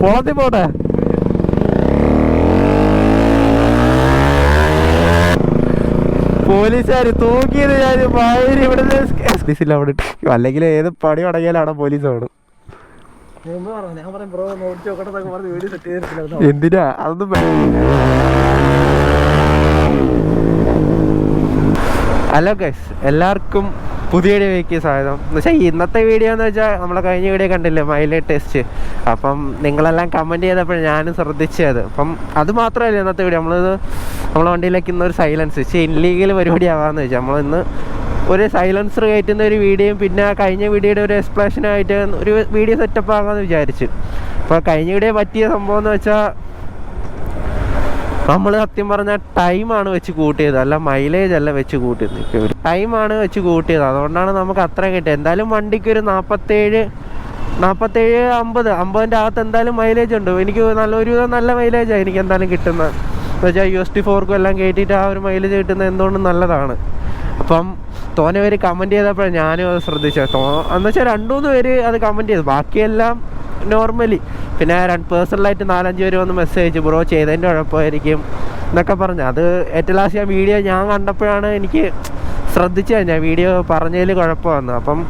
പോളത്തി പോട്ടെ. പോലീസുകാര് തൂക്കിയത് ഞാൻ ഭാര്യ ഇവിടുന്ന് അവിടെ അല്ലെങ്കിൽ ഏത് പണി തുടങ്ങിയാലും അവിടെ പോലീസ് ചെയ്തിട്ടില്ല എന്തിനാ? അതൊന്നും അല്ല ഹലോ ഗൈസ് എല്ലാവർക്കും പുതിയ വീക്ക് സ്വാഗതം എന്ന് വെച്ചാൽ ഇന്നത്തെ വീഡിയോ എന്ന് വെച്ചാൽ നമ്മളെ കഴിഞ്ഞ വീഡിയോ കണ്ടില്ലേ? Mileage test. അപ്പം നിങ്ങളെല്ലാം കമന്റ് ചെയ്തപ്പോൾ ഞാനും ശ്രദ്ധിച്ചത്. അപ്പം അത് മാത്രമല്ല ഇന്നത്തെ വീഡിയോ. നമ്മളിത് നമ്മളെ വണ്ടിയിലേക്ക് ഇന്നൊരു സൈലൻസ് ചെയിൻ ലീഗൽ പരിപാടി ആവാമെന്ന് വെച്ചാൽ നമ്മളിന്ന് ഒരു സൈലൻസർ കയറ്റുന്ന ഒരു വീഡിയോയും പിന്നെ ആ കഴിഞ്ഞ വീഡിയോയുടെ ഒരു എക്സ്പ്ലനേഷനായിട്ട് ഒരു വീഡിയോ സെറ്റപ്പ് ആകാമെന്ന് വിചാരിച്ചു. അപ്പോൾ കഴിഞ്ഞ വീഡിയോ പറ്റിയ സംഭവം എന്ന് വെച്ചാൽ നമ്മൾ സത്യം പറഞ്ഞ ടൈമാണ് വെച്ച് കൂട്ടിയത്. അല്ല മൈലേജ് അല്ല വെച്ച് കൂട്ടിയത്. ടൈമാണ് വെച്ച് കൂട്ടിയത്. അതുകൊണ്ടാണ് നമുക്ക് അത്ര കിട്ടിയത്. എന്തായാലും വണ്ടിക്ക് ഒരു നാൽപ്പത്തേഴ് നാൽപ്പത്തേഴ് അമ്പത് അമ്പതിന്റെ അകത്ത് എന്തായാലും മൈലേജ് ഉണ്ട്. എനിക്ക് നല്ല ഒരു നല്ല മൈലേജാണ് എനിക്ക് എന്തായാലും കിട്ടുന്നത് എന്ന് വെച്ചാൽ യു എസ് ടി ഫോർക്കും എല്ലാം കയറ്റിയിട്ട് ആ ഒരു മൈലേജ് കിട്ടുന്നത് എന്തുകൊണ്ടും നല്ലതാണ്. അപ്പം തോനെ പേര് കമന്റ് ചെയ്തപ്പോഴാണ് ഞാനും അത് ശ്രദ്ധിച്ചത് തോ എന്നുവെച്ചാൽ രണ്ടു മൂന്ന് പേര് അത് കമന്റ് ചെയ്തു. ബാക്കിയെല്ലാം നോർമലി പിന്നെ രണ്ട് പേഴ്സണലായിട്ട് നാലഞ്ച് പേര് വന്ന് മെസ്സേജ് ബ്രോ ചെയ്തതിന്റെ കുഴപ്പമായിരിക്കും എന്നൊക്കെ പറഞ്ഞു. അത് ഏറ്റവും ലാസ്റ്റ് ഞാൻ വീഡിയോ ഞാൻ കണ്ടപ്പോഴാണ് എനിക്ക് ശ്രദ്ധിച്ചത് ഞാൻ വീഡിയോ പറഞ്ഞതിൽ കുഴപ്പമാണ് അപ്പം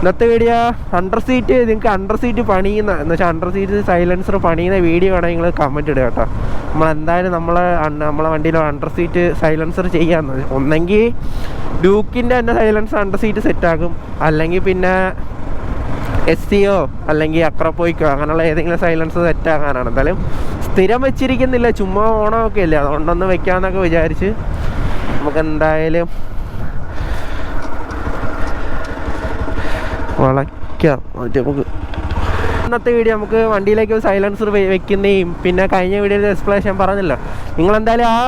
ഇന്നത്തെ വീഡിയോ അണ്ടർ സീറ്റ് നിങ്ങൾക്ക് അണ്ടർ സീറ്റ് പണിയുന്ന എന്ന് വെച്ചാൽ അണ്ടർ സീറ്റ് സൈലൻസർ പണിയുന്ന വീഡിയോ വേണമെങ്കിൽ നിങ്ങൾ കമന്റ് ഇടുക കേട്ടോ. നമ്മൾ എന്തായാലും നമ്മളെ നമ്മളെ വണ്ടിയിൽ അണ്ടർ സീറ്റ് സൈലൻസർ ചെയ്യാമെന്ന് ഒന്നെങ്കിൽ ഡ്യൂക്കിന്റെ തന്നെ സൈലൻസർ അണ്ടർ സീറ്റ് സെറ്റാക്കും അല്ലെങ്കിൽ പിന്നെ എസ് സിയോ അല്ലെങ്കിൽ അക്രപ്പോയിക്കോ അങ്ങനെയുള്ള ഏതെങ്കിലും സൈലൻസ് സെറ്റ് ആക്കാനാണ്. എന്തായാലും സ്ഥിരം വെച്ചിരിക്കുന്നില്ല. ചുമ്മാ ഓണമൊക്കെ അല്ലേ അതുകൊണ്ടൊന്ന് വെക്കാന്നൊക്കെ വിചാരിച്ച് നമുക്ക് എന്തായാലും വളയ്ക്കാം. മറ്റേ നമുക്ക് ഇന്നത്തെ വീഡിയോ നമുക്ക് വണ്ടിയിലേക്ക് സൈലൻസർ വെക്കുന്നതും പിന്നെ കഴിഞ്ഞ വീഡിയോയിൽ എക്സ്പ്ലേഷൻ പറഞ്ഞല്ലോ. നിങ്ങൾ എന്തായാലും ആ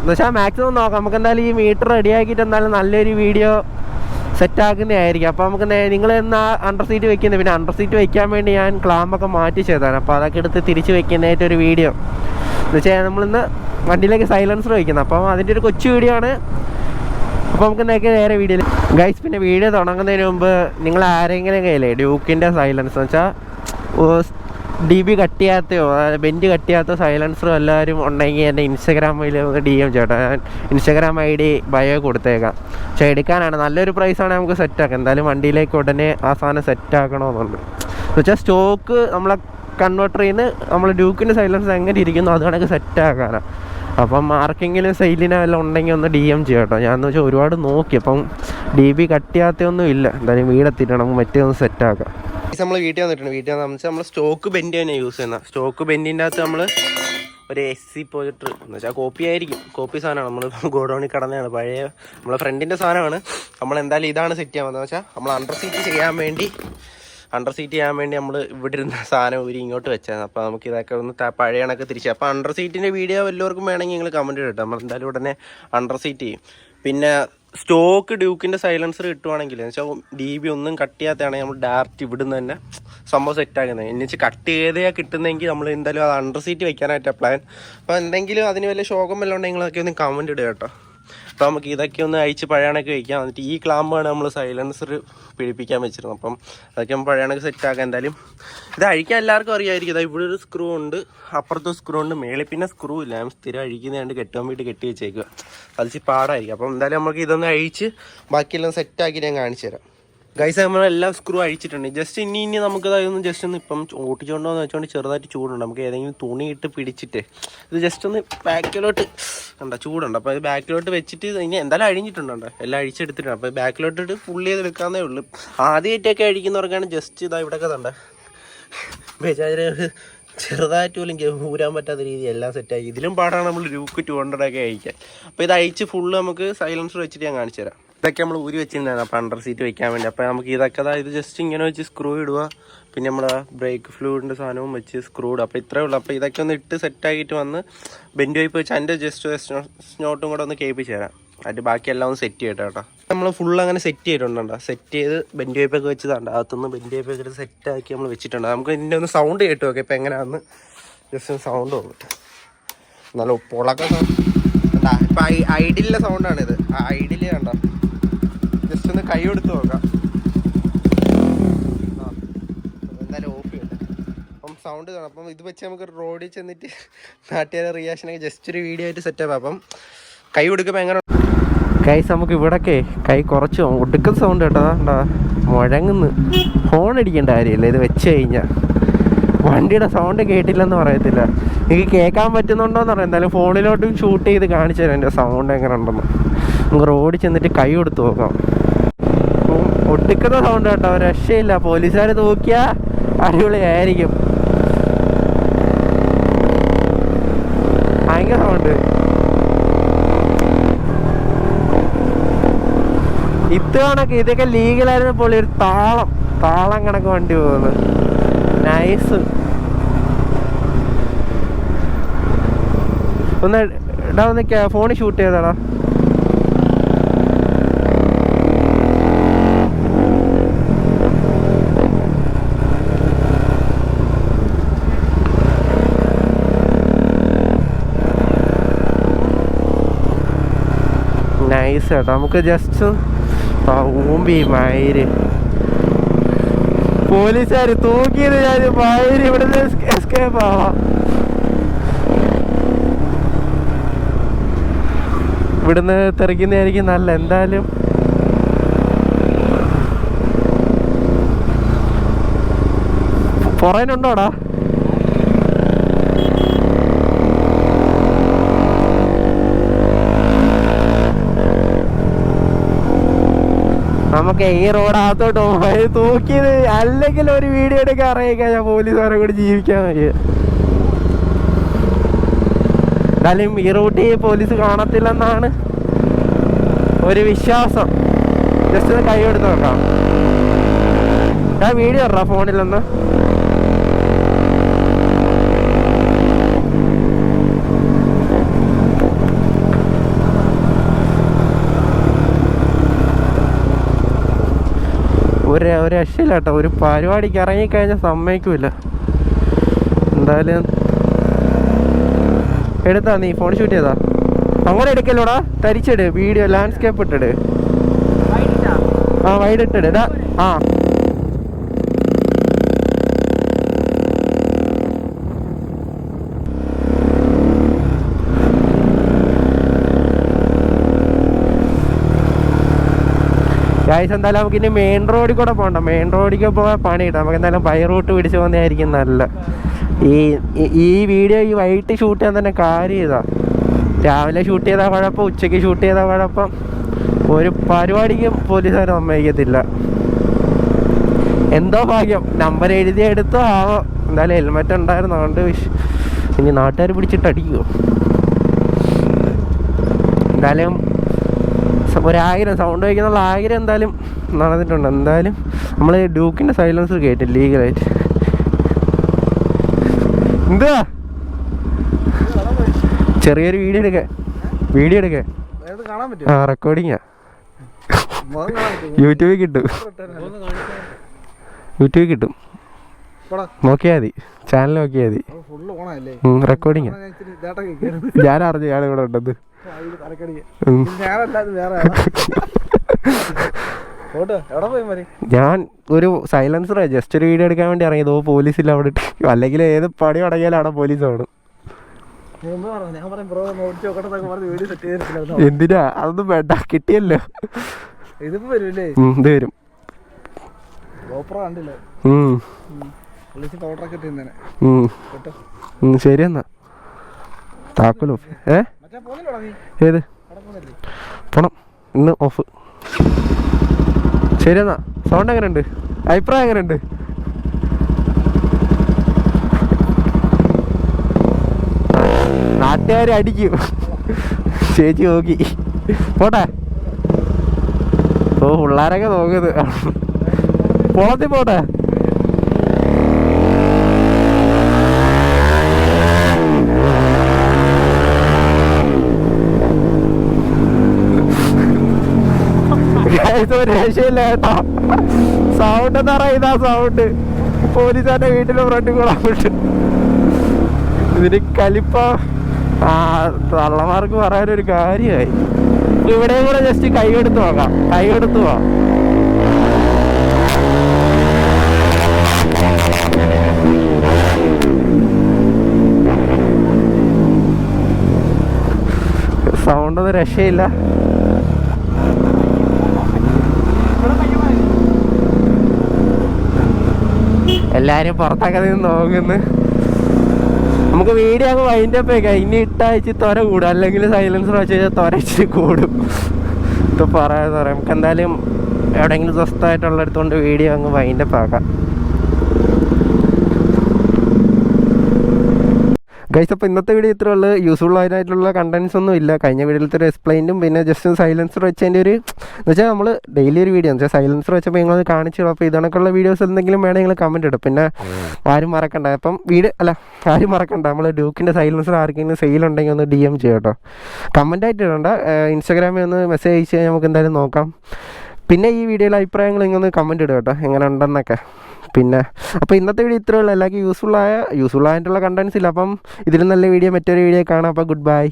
എന്നുവെച്ചാൽ മാക്സിമം നോക്കാം. നമുക്ക് എന്തായാലും ഈ മീറ്റർ റെഡിയാക്കിയിട്ട് എന്തായാലും നല്ലൊരു വീഡിയോ സെറ്റ് ആക്കുന്നതായിരിക്കും അപ്പോൾ നമുക്ക് നിങ്ങൾ എന്നാ അണ്ടർ സീറ്റ് വെക്കുന്നത് പിന്നെ അണ്ടർ സീറ്റ് വെക്കാൻ വേണ്ടി ഞാൻ ക്ലാമ്പൊക്കെ മാറ്റി ചെയ്തതാണ്. അപ്പോൾ അതൊക്കെ എടുത്ത് തിരിച്ച് വെക്കുന്നതായിട്ട് ഒരു വീഡിയോ എന്ന് വെച്ചാൽ നമ്മളിന്ന് വണ്ടിയിലേക്ക് സൈലൻസർ വയ്ക്കുന്നത് അപ്പം അതിന്റെ ഒരു കൊച്ചു വീഡിയോ ആണ്. അപ്പോൾ നമുക്ക് നേരെ നേരെ വീഡിയോയിൽ ഗൈസ് പിന്നെ വീഡിയോ തുടങ്ങുന്നതിന് മുമ്പ് നിങ്ങൾ ആരെങ്കിലും കയ്യിലേ ഡ്യൂക്കിന്റെ സൈലൻസ് എന്ന് വെച്ചാൽ ഡി ബി കട്ട് ചെയ്യാത്തയോ ബെൻഡ് കട്ട് ചെയ്യാത്ത സൈലൻസറോ എല്ലാവരും ഉണ്ടെങ്കിൽ എന്റെ ഇൻസ്റ്റാഗ്രാമിൽ ഒന്ന് ഡി എം ചേട്ടാ. ഞാൻ ഇൻസ്റ്റഗ്രാം ഐ ഡി ബയോ കൊടുത്തേക്കാം. പക്ഷേ എടുക്കാനാണ്. നല്ലൊരു പ്രൈസാണ് നമുക്ക് സെറ്റാക്കാം എന്തായാലും വണ്ടിയിലേക്ക് ഉടനെ ആ സാധനം സെറ്റാക്കണമെന്നുണ്ട് വെച്ചാൽ സ്റ്റോക്ക് നമ്മളെ കൺവേർട്ടറിൽ ചെയ്യുന്ന നമ്മൾ ഡ്യൂക്കിന്റെ സൈലൻസ് എങ്ങനെ ഇരിക്കുന്നു അത് കണക്ക് സെറ്റാക്കാനാണ് അപ്പം ആർക്കെങ്കിലും സെയിലിനോ വല്ലതും ഉണ്ടെങ്കിൽ ഒന്ന് ഡി എം ചെയ്യാം കേട്ടോ ഞാൻ എന്ന് വെച്ചാൽ ഒരുപാട് നോക്കി. അപ്പം ഡി ബി കട്ടിയാത്തൊന്നും ഇല്ല എന്തായാലും വീടെത്തിയിട്ട് നമുക്ക് മറ്റേ ഒന്ന് സെറ്റ് ആക്കാം. നമ്മൾ വീട്ടിൽ വന്നിട്ടുണ്ട്. വീട്ടിൽ വന്നാൽ നമ്മൾ സ്റ്റോക്ക് ബെൻഡ് തന്നെ യൂസ് ചെയ്യുന്ന. സ്റ്റോക്ക് ബെൻഡിന്റെ അകത്ത് നമ്മൾ ഒരു എസ് സി പോയിട്ട് എന്ന് വെച്ചാൽ കോപ്പി ആയിരിക്കും. കോപ്പി സാധനമാണ്. നമ്മൾ ഗോഡൗണിൽ കടന്നതാണ്. പഴയ നമ്മളെ ഫ്രണ്ടിന്റെ സാധനമാണ്. നമ്മൾ എന്തായാലും ഇതാണ് സെറ്റ് ചെയ്യാൻ വന്നത്. വെച്ചാൽ നമ്മൾ അണ്ടർ സീറ്റ് ചെയ്യാൻ വേണ്ടി അണ്ടർ സീറ്റ് ചെയ്യാൻ വേണ്ടി നമ്മൾ ഇവിടെ ഇരുന്ന സാധനം ഒരു ഇങ്ങോട്ട് വെച്ചാൽ അപ്പോൾ നമുക്ക് ഇതൊക്കെ ഒന്ന് പഴയ കണക്ക് തിരിച്ച് അപ്പോൾ അണ്ടർ സീറ്റിന്റെ വീഡിയോ എല്ലാവർക്കും വേണമെങ്കിൽ നിങ്ങൾ കമന്റ് ഇടട്ടെ. നമ്മൾ എന്തായാലും ഉടനെ അണ്ടർ സീറ്റ് ചെയ്യും. പിന്നെ സ്റ്റോക്ക് ഡ്യൂക്കിന്റെ സൈലൻസർ കിട്ടുവാണെങ്കിൽ എന്ന് വെച്ചാൽ ഡി ബി ഒന്നും കട്ട് ചെയ്യാത്തതാണെങ്കിൽ നമ്മൾ ഡയറക്റ്റ് ഇവിടുന്ന് തന്നെ സംഭവം സെറ്റാക്കുന്നത് എന്ന് വെച്ചാൽ കട്ട് ചെയ്തേ കിട്ടുന്നെങ്കിൽ നമ്മൾ എന്തായാലും അത് അണ്ടർ സീറ്റ് വെക്കാനായിട്ട് പ്ലാൻ അപ്പോൾ എന്തെങ്കിലും അതിന് വലിയ ശോകം വല്ലതും ഉണ്ടെങ്കിൽ ഒന്ന് കമന്റ് ഇടുക കേട്ടോ. അപ്പോൾ നമുക്ക് ഇതൊക്കെ ഒന്ന് അയച്ച് പഴയണക്ക് വയ്ക്കാം എന്നിട്ട് ഈ ക്ലാമ്പാണ് നമ്മൾ സൈലൻസർ പിടിപ്പിക്കാൻ വെച്ചിരുന്നത്. അപ്പം അതൊക്കെ നമ്മൾ പഴയണക്ക് സെറ്റാക്കാം എന്തായാലും ഇത് അഴിക്കാൻ എല്ലാവർക്കും അറിയാമായിരിക്കും ഇതാ ഇവിടെ ഒരു സ്ക്രൂ ഉണ്ട്. അപ്പുറത്തെ സ്ക്രൂ ഉണ്ട്. മേളിൽ പിന്നെ സ്ക്രൂ ഇല്ല. സ്ഥിരം അഴിക്കുന്നതുകൊണ്ട് കെട്ടുവാൻ വേണ്ടി കെട്ടി വെച്ചേക്കുക കളിച്ച് പാടായിരിക്കും. അപ്പം എന്തായാലും നമുക്ക് ഇതൊന്ന് അഴിച്ച് ബാക്കിയെല്ലാം സെറ്റാക്കി ഞാൻ കാണിച്ചു തരാം. ഗൈസ് നമ്മളെല്ലാം സ്ക്രൂ അഴിച്ചിട്ടുണ്ട്. ജസ്റ്റ് ഇനി ഇനി നമുക്ക് അതൊന്ന് ജസ്റ്റ് ഒന്ന് ഇപ്പം ഓട്ടിച്ചുകൊണ്ടോ എന്ന് വെച്ചുകൊണ്ട് ചെറുതായിട്ട് ചൂടുണ്ട്. നമുക്ക് ഏതെങ്കിലും തുണി ഇട്ട് പിടിച്ചിട്ട് ഇത് ജസ്റ്റ് ഒന്ന് ബാക്കിലോട്ട് ഉണ്ട ചൂടുണ്ട്. അപ്പോൾ ഇത് ബാക്കിലോട്ട് വെച്ചിട്ട് ഇനി എന്തായാലും അഴിഞ്ഞിട്ടുണ്ട് എല്ലാം അഴിച്ചെടുത്തിട്ടുണ്ട്. അപ്പോൾ ബാക്കിലോട്ട് ഇട്ട് ഫുള്ള് ചെയ്ത് എടുക്കാന്നേ ഉള്ളൂ. ആദ്യമായിട്ടൊക്കെ അഴിക്കുന്നവർക്കാണ് ജസ്റ്റ് ഇതാ ഇവിടെയൊക്കെ തണ്ട ബജാജിന് ചെറുതായിട്ട് പോലും ഊരാൻ പറ്റാത്ത രീതി എല്ലാം സെറ്റായി ഇതിലും പാടാണ് നമ്മൾ രൂക്ക് ടു ഹൺഡ്രഡ് ഒക്കെ അയക്കാൻ അപ്പോൾ ഇത് അയച്ച് ഫുള്ള് നമുക്ക് സൈലൻസർ വെച്ചിട്ട് ഞാൻ കാണിച്ചു തരാം. ഇതൊക്കെ നമ്മൾ ഊരി വെച്ചിട്ടുണ്ടായിരുന്നു അപ്പോൾ അണ്ടർ സീറ്റ് വെക്കാൻ വേണ്ടി. അപ്പോൾ നമുക്ക് ഇതൊക്കെ ഇത് ജസ്റ്റ് ഇങ്ങനെ വെച്ച് സ്ക്രൂ ഇടുക. പിന്നെ നമ്മൾ ബ്രേക്ക് ഫ്ലൂയിഡിന്റെ സാധനവും വെച്ച് സ്ക്രൂ ഇടുക. അപ്പോൾ ഇത്രേ ഉള്ളൂ. അപ്പോൾ ഇതൊക്കെ ഒന്ന് ഇട്ട് സെറ്റാക്കിയിട്ട് വന്ന് ബെൻഡ് വൈപ്പ് വെച്ച് അതിന്റെ ജസ്റ്റ് സ്നോട്ടും കൂടെ ഒന്ന് കേൾപ്പിച്ച് തരാം. അതിന്റെ ബാക്കിയെല്ലാം ഒന്ന് സെറ്റ് ചെയ്യട്ടെ കേട്ടോ. നമ്മൾ ഫുൾ അങ്ങനെ സെറ്റ് ചെയ്തിട്ടുണ്ട്. സെറ്റ് ചെയ്ത് ബെൻഡ് വൈപ്പൊക്കെ വെച്ചതാണ് അകത്തുനിന്ന് ബെൻഡ് വൈപ്പൊക്കെ സെറ്റ് ആക്കി നമ്മൾ വെച്ചിട്ടുണ്ട്. നമുക്ക് ഇതിന്റെ ഒന്ന് സൗണ്ട് കേട്ട് നോക്കാം. ഇപ്പം എങ്ങനെയാണെന്ന് ജസ്റ്റ് ഒന്ന് സൗണ്ട് തോന്നിട്ട് നല്ല പൊളക്ക സൗണ്ട് ഇപ്പം ഐഡിലെ സൗണ്ടാണിത് ആ ഐഡിൽ കണ്ടോ. ജസ്റ്റ് ഒന്ന് കൈ കൊടുത്ത് നോക്കാം. എന്തായാലും സൗണ്ട് കാണാം. അപ്പം ഇത് വെച്ച് നമുക്ക് റോഡിൽ ചെന്നിട്ട് നാട്ടുകാരെ റിയാക്ഷനൊക്കെ ജസ്റ്റ് ഒരു വീഡിയോ ആയിട്ട് സെറ്റപ്പ് അപ്പം കൈ കൊടുക്കുമ്പോൾ എങ്ങനെ കൈസ് നമുക്ക് ഇവിടൊക്കെ കൈ കുറച്ച് ഒടുക്കൽ സൗണ്ട് കേട്ടോ. എന്താ മുഴങ്ങുന്നു. ഫോൺ അടിക്കേണ്ട കാര്യമില്ല. ഇത് വെച്ച് കഴിഞ്ഞാൽ വണ്ടിയുടെ സൗണ്ട് കേട്ടില്ലെന്ന് പറയത്തില്ല. എനിക്ക് കേൾക്കാൻ പറ്റുന്നുണ്ടോന്ന് പറയാം എന്തായാലും ഫോണിലോട്ടും ഷൂട്ട് ചെയ്ത് കാണിച്ചു തരാം. എന്റെ സൗണ്ട് എങ്ങനെ ഉണ്ടെന്ന്. നമുക്ക് റോഡിൽ ചെന്നിട്ട് കൈ കൊടുത്ത് നോക്കാം. ഒടുക്കുന്ന സൗണ്ട് കേട്ടോ. രക്ഷയില്ല. പോലീസുകാർ നോക്കിയാൽ അടിപൊളിയായിരിക്കും. ഭയങ്കര സൗണ്ട് ഇത് കണക്ക് ഇതൊക്കെ ലീഗലായിരുന്നപ്പോൾ ഒരു താളം താളം കണക്ക് വണ്ടി പോകുന്നു. നൈസ് ഒന്ന് ഇടാ ഒന്ന് ഫോണിൽ ഷൂട്ട് ചെയ്തടാ. നൈസ് കേട്ടോ നമുക്ക് ജസ്റ്റ് ഊമ്പി മയിര് പോലീസുകാർ തൂക്കിയത് ഞാൻ മയിര് ഇവിടുന്ന് എസ്കേപ്പ് ആവാം. ഇവിടുന്ന് തെറിക്കുന്നതായിരിക്കും നല്ല എന്തായാലും. പുറകിനുണ്ടോടാ നമുക്ക് ഈ റോഡാത്തോട്ട് തൂക്കിയത് അല്ലെങ്കിൽ ഒരു വീഡിയോ എടുക്കാൻ അറിയിക്കാൻ ഞാൻ പോലീസുകാരെ കൂടി ജീവിക്കാൻ വയ്യ. എന്തായാലും ഈ റൂട്ടിൽ പോലീസ് കാണത്തില്ലെന്നാണ് ഒരു വിശ്വാസം. ജസ്റ്റ് ഒന്ന് കൈ എടുത്ത് നോക്കാം. ഞാൻ വീഡിയോ ഇടാം ഫോണിലൊന്ന് ഒരു കേട്ടോ ഒരു പരിപാടിക്ക് ഇറങ്ങിക്കഴിഞ്ഞാൽ സമ്മതിക്കില്ല എന്തായാലും എടുത്താ നീ ഫോൺ ഷൂട്ട് ചെയ്താ? അങ്ങനെ എടുക്കല്ലോടാ? തരിച്ചിട് വീഡിയോ ലാൻഡ്സ്കേപ്പ് ഇട്ടിട്. ആ വൈഡ് ഇട്ടിട്. ആ. ഗായ്സ് എന്തായാലും നമുക്ക് ഇനി മെയിൻ റോഡിൽ കൂടെ പോകണ്ട മെയിൻ റോഡിൽ പോകാൻ പണി കിട്ടാം. നമുക്ക് എന്തായാലും ബൈ റൂട്ട് പിടിച്ച് പോകുന്നതായിരിക്കും നല്ല ഈ ഈ- വീഡിയോ ഈ വൈകിട്ട് ഷൂട്ട് ചെയ്യാൻ തന്നെ കാര്യം ചെയ്താ രാവിലെ ഷൂട്ട് ചെയ്താൽ കുഴപ്പം ഉച്ചയ്ക്ക് ഷൂട്ട് ചെയ്താൽ കുഴപ്പം. ഒരു പരിപാടിക്കും പോലീസുകാർ സമ്മതിക്കത്തില്ല. എന്തോ ഭാഗ്യം. നമ്പർ എഴുതി എടുത്തോ ആവോ. എന്തായാലും ഹെൽമെറ്റ് ഉണ്ടായിരുന്നു. അതുകൊണ്ട് വിഷ് ഇനി നാട്ടുകാർ പിടിച്ചിട്ടടിക്കുമോ എന്തായാലും ഒരായിരം സൗണ്ട് വയ്ക്കുന്നുള്ള ആയിരം എന്തായാലും നടന്നിട്ടുണ്ട്. എന്തായാലും നമ്മൾ ഡ്യൂക്കിന്റെ സൈലൻസർ കേട്ടു ലീഗലായിട്ട് എന്താ? ചെറിയൊരു വീഡിയോ എടുക്കേ. വീഡിയോ എടുക്കേ. ആ റെക്കോർഡിങ്ങാ യൂട്യൂബിൽ കിട്ടും. യൂട്യൂബിൽ കിട്ടും. നോക്കിയാൽ മതി. ചാനൽ നോക്കിയാൽ മതി. റെക്കോർഡിങ്ങാ ഞാൻ അറിഞ്ഞു ഞാൻ ഇവിടെ ഉണ്ടെന്ന് ഞാൻ ഒരു സൈലൻസർ ജസ്റ്റ് ഒരു വീഡിയോ എടുക്കാൻ വേണ്ടി ഇറങ്ങിയത്. ഓ പോലീസില്ല അവിടെ അല്ലെങ്കിൽ ഏത് പണി തുടങ്ങിയാലും അവിടെ പോലീസ് ചെയ്തിട്ടില്ല എന്തിനാ? അതൊന്നും വേണ്ട കിട്ടിയല്ലോ. ഇത് വരും. ശരി എന്നാ. താക്കോലോ. ഏ? മറ്റേ പോന്നില്ലടാ നീ ഏത്? പോണം. ഇന്ന് ഓഫ് ശരി എന്നാ. സൗണ്ട് എങ്ങനെയുണ്ട്? അഭിപ്രായം എങ്ങനെയുണ്ട്? നാട്ടുകാർ അടിക്കും. ചേച്ചി നോക്കി. പോട്ടെ. ഓ പിള്ളേരൊക്കെ നോക്കുന്നത്. പോളത്തിൽ പോട്ടെ. ഗൈസ് രക്ഷയില്ല കേട്ടോ. സൗണ്ട് എന്ന് പറയുന്ന സൗണ്ട് പോലീസാന്റെ വീട്ടിലെ ഫ്രണ്ട് കൂടാൻ ഇതിന് കലിപ്പ ആ തള്ളമാർക്ക് പറയാനൊരു കാര്യമായി. ഇവിടെ കൂടെ ജസ്റ്റ് കൈയെടുത്ത് നോക്കാം. കൈയെടുത്ത് പോകാം സൗണ്ട് ഒന്നും രക്ഷയില്ല. എല്ലാരും പുറത്തൊക്കെ നിന്ന് നോക്കുന്നു. നമുക്ക് വീഡിയോ അങ്ങ് വൈൻഡ് അപ്പ് ഒക്കെ ഇനി ഇട്ടാഴ്ച തൊര കൂടും. അല്ലെങ്കിൽ സൈലൻസർ വെച്ച് കഴിഞ്ഞാൽ തൊര ഇച്ചിരി കൂടും. ഇപ്പൊ പറയാതെ പറയാം. നമുക്ക് എന്തായാലും എവിടെയെങ്കിലും സ്വസ്ഥമായിട്ടുള്ള അടുത്തുകൊണ്ട് വീഡിയോ അങ്ങ് വൈൻഡ് അപ്പ് ആക്കാം. ഗൈസ് അപ്പോൾ ഇന്നത്തെ വീഡിയോ ഇത്രേ ഉള്ളൂ. യൂസ്ഫുൾ ആയിട്ടുള്ള കണ്ടൻസ് ഒന്നും ഇല്ല. കഴിഞ്ഞ വീഡിയോയിലത്തെ ഒരു എക്സ്പ്ലെയിനും പിന്നെ ജസ്റ്റ് സൈലൻസർ വെച്ചതിന്റെ ഒരു എന്ന് വെച്ചാൽ നമ്മൾ ഡെയിലി ഒരു വീഡിയോ എന്ന് വെച്ചാൽ സൈലൻസർ വെച്ചപ്പോൾ നിങ്ങൾ കാണിച്ചു അപ്പോൾ ഇതണക്കുള്ള വീഡിയോസ് എന്തെങ്കിലും വേണമെങ്കിൽ നിങ്ങൾ കമന്റ് ഇടും. പിന്നെ ആരും മറക്കണ്ട. അപ്പം വീഡിയോ അല്ല ആരും മറക്കണ്ട. നമ്മൾ ഡ്യൂക്കിന്റെ സൈലൻസർ ആർക്കെങ്കിലും സെയിൽ ഉണ്ടെങ്കിൽ ഒന്ന് ഡി എം ചെയ്യാം കേട്ടോ. കമന്റ് ആയിട്ട് ഇടണ്ട. ഇൻസ്റ്റാഗ്രാമിൽ ഒന്ന് മെസ്സേജ് അയച്ച് നമുക്ക് എന്തായാലും നോക്കാം. പിന്നെ ഈ വീഡിയോയിലെ അഭിപ്രായങ്ങൾ ഇങ്ങനെ കമന്റ് ഇടുക കേട്ടോ. എങ്ങനെ ഉണ്ടെന്നൊക്കെ. പിന്നെ അപ്പോൾ ഇന്നത്തെ വീഡിയോ ഇത്രയുള്ള എല്ലാവർക്കും യൂസ്ഫുൾ ആയ യൂസ്ഫുൾ ആയിട്ടുള്ള കണ്ടൻസ് ഇല്ല. അപ്പം ഇതിലും നല്ല വീഡിയോ മറ്റൊരു വീഡിയോ കാണാം. അപ്പോൾ ഗുഡ് ബൈ